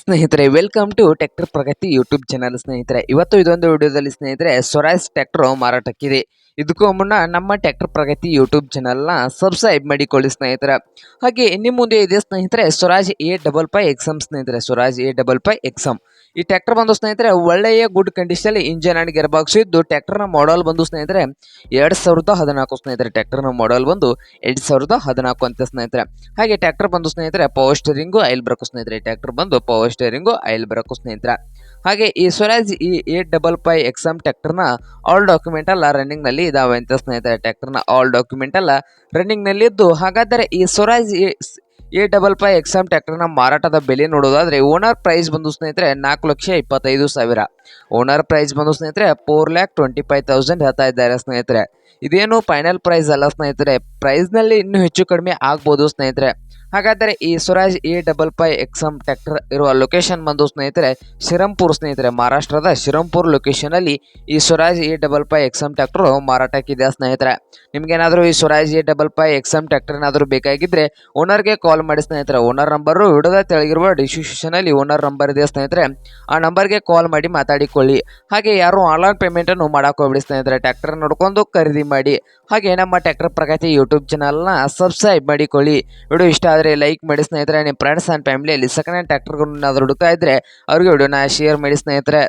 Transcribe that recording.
ಸ್ನೇಹಿತರೆ welcome to tractor Pragati YouTube channel ಸ್ನೇಹಿತರೆ. ಇವತ್ತು ಇದೊಂದು ವಿಡಿಯೋದಲ್ಲಿ ಸ್ನೇಹಿತರೆ ಸ್ವರಾಜ್ ಟ್ರ್ಯಾಕ್ಟರ್ ಮಾರಾಟಕ್ಕಿದೆ. ಇದಕ್ಕೂ ಮುನ್ನ ನಮ್ಮ ಟ್ರ್ಯಾಕ್ಟರ್ ಪ್ರಗತಿ ಯೂಟ್ಯೂಬ್ ಚಾನಲ್ನ ಸಬ್ಸ್ಕ್ರೈಬ್ ಮಾಡಿಕೊಳ್ಳಿ ಸ್ನೇಹಿತರೆ. ಹಾಗೆ ನಿಮ್ಮ ಮುಂದೆ ಇದೆ ಸ್ನೇಹಿತರೆ Swaraj A double five XM ಸ್ನೇಹಿತರೆ Swaraj A double five XM ಈ ಟ್ರ್ಯಾಕ್ಟರ್ ಬಂದು ಸ್ನೇಹಿತರೆ, ಒಳ್ಳೆಯ good condition engine and gear box ಇದ್ದು ಟ್ರ್ಯಾಕ್ಟರ್ನ ಮಾಡಲ್ ಬಂದು ಸ್ನೇಹಿತರೆ, ಎರಡು ಸಾವಿರದ ಹದಿನಾಲ್ಕು ಸ್ನೇಹಿತರೆ ಟ್ರ್ಯಾಕ್ಟರ್ನ ಮಾಡಲ್ ಬಂದು ಎರಡು ಸಾವಿರದ ಹದಿನಾಲ್ಕು ಅಂತ ಸ್ನೇಹಿತರೆ. ಹಾಗೆ ಟ್ರ್ಯಾಕ್ಟರ್ ಬಂದು ಸ್ನೇಹಿತರೆ ಪವರ್ ಸ್ಟೇರಿಂಗು ಐಲ್ ಬ್ರಕು ಸ್ನೇಹಿತರೆ ಟ್ರ್ಯಾಕ್ಟರ್ ಬಂದು ಪವರ್ ಸ್ಟೇರಿಂಗು ಐಲ್ ಬ್ರಕು ಸ್ನೇಹಿತರೆ. ಹಾಗೆ ಈ ಸ್ವರಾಜ್ ಈ ಏಟ್ ಡಬಲ್ ಫೈ ಎಕ್ಸಾಮ್ ಟ್ಯಾಕ್ಟರ್ನ ಆಲ್ ಡಾಕ್ಯುಮೆಂಟ್ ಎಲ್ಲ ರನ್ನಿಂಗ್ನಲ್ಲಿ ಇದಾವೆ ಅಂತ ಸ್ನೇಹಿತರೆ ಟ್ರ್ಯಾಕ್ಟರ್ನ ಆಲ್ ಡಾಕ್ಯುಮೆಂಟ್ ಎಲ್ಲ ರನ್ನಿಂಗ್ನಲ್ಲಿ ಇದ್ದು, ಹಾಗಾದರೆ ಈ Swaraj A double five XM ಟ್ರ್ಯಾಕ್ಟರ್ನ ಮಾರಾಟದ ಬೆಲೆ ನೋಡೋದಾದ್ರೆ ಓನರ್ ಪ್ರೈಸ್ ಬಂದು ಸ್ನೇಹಿತರೆ ನಾಲ್ಕು ಲಕ್ಷ ಇಪ್ಪತ್ತೈದು ಸಾವಿರ. ಓನರ್ ಪ್ರೈಸ್ ಬಂದು ಸ್ನೇಹಿತರೆ four lakh twenty five thousand ಹೇಳ್ತಾ ಇದ್ದಾರೆ ಸ್ನೇಹಿತರೆ. ಇದೇನು ಫೈನಲ್ ಪ್ರೈಸ್ ಅಲ್ಲ ಸ್ನೇಹಿತರೆ. ಪ್ರೈಸ್ನಲ್ಲಿ ಇನ್ನೂ ಹೆಚ್ಚು ಕಡಿಮೆ ಆಗ್ಬೋದು ಸ್ನೇಹಿತರೆ. ಹಾಗಾದರೆ ಈ Swaraj A double five XM tractor ಇರುವ ಲೊಕೇಶನ್ ಬಂದು ಸ್ನೇಹಿತರೆ, ಶಿರಂಪುರ್ ಸ್ನೇಹಿತರೆ, ಮಹಾರಾಷ್ಟ್ರದ ಶಿರಂಪುರ್ ಲೊಕೇಶನ್ ಅಲ್ಲಿ ಈ Swaraj A double five XM tractor ಮಾರಾಟಕ್ಕಿದೆ ಸ್ನೇಹಿತರೆ? ನಿಮ್ಗೇನಾದರೂ ಈ Swaraj A double five XM tractor ಏನಾದರೂ ಬೇಕಾಗಿದ್ದರೆ ಓನರ್ಗೆ ಕಾಲ್ ಮಾಡಿ ಸ್ನೇಹಿತರೆ. ಓನರ್ ನಂಬರು ವಿಡಿಯೋದ ತೆಳಗಿರುವ ಡಿಸ್ಕ್ರಿಪ್ಷನ್ ಅಲ್ಲಿ ಓನರ್ ನಂಬರ್ ಇದೆ ಸ್ನೇಹಿತರೆ? ಆ ನಂಬರ್ಗೆ ಕಾಲ್ ಮಾಡಿ ಮಾತಾಡಿಕೊಳ್ಳಿ. ಹಾಗೆ ಯಾರು ಆನ್ಲೈನ್ ಪೇಮೆಂಟನ್ನು ಮಾಡಕ್ಕೆ ಹೋಗ್ಬಿಡಿ ಸ್ನೇಹಿತರೆ. ಟ್ರ್ಯಾಕ್ಟರ್ ನೋಡ್ಕೊಂಡು ಖರೀದಿ ಮಾಡಿ. ಹಾಗೆ ನಮ್ಮ ಟ್ರ್ಯಾಕ್ಟರ್ ಪ್ರಗತಿ ಯೂಟ್ಯೂಬ್ ಚಾನಲ್ನ ಸಬ್ಸ್ಕ್ರೈಬ್ ಮಾಡಿಕೊಳ್ಳಿ. ವಿಡಿಯೋ ಇಷ್ಟ ಆದರೆ ಲೈಕ್ ಮಾಡಿ ಸ್ನೇಹಿತರೆ ನಿಮ್ಮ ಫ್ರೆಂಡ್ಸ್ ಆ್ಯಂಡ್ ಫ್ಯಾಮಿಲಿಯಲ್ಲಿ ಸೆಕೆಂಡ್ ಹ್ಯಾಂಡ್ ಟ್ರ್ಯಾಕ್ಟರ್ಗಳನ್ನ ಹುಡುಕ್ತಾ ಇದ್ದರೆ ಅವ್ರಿಗೆ ವಿಡಿಯೋನ ಶೇರ್ ಮಾಡಿ ಸ್ನೇಹಿತರೆ.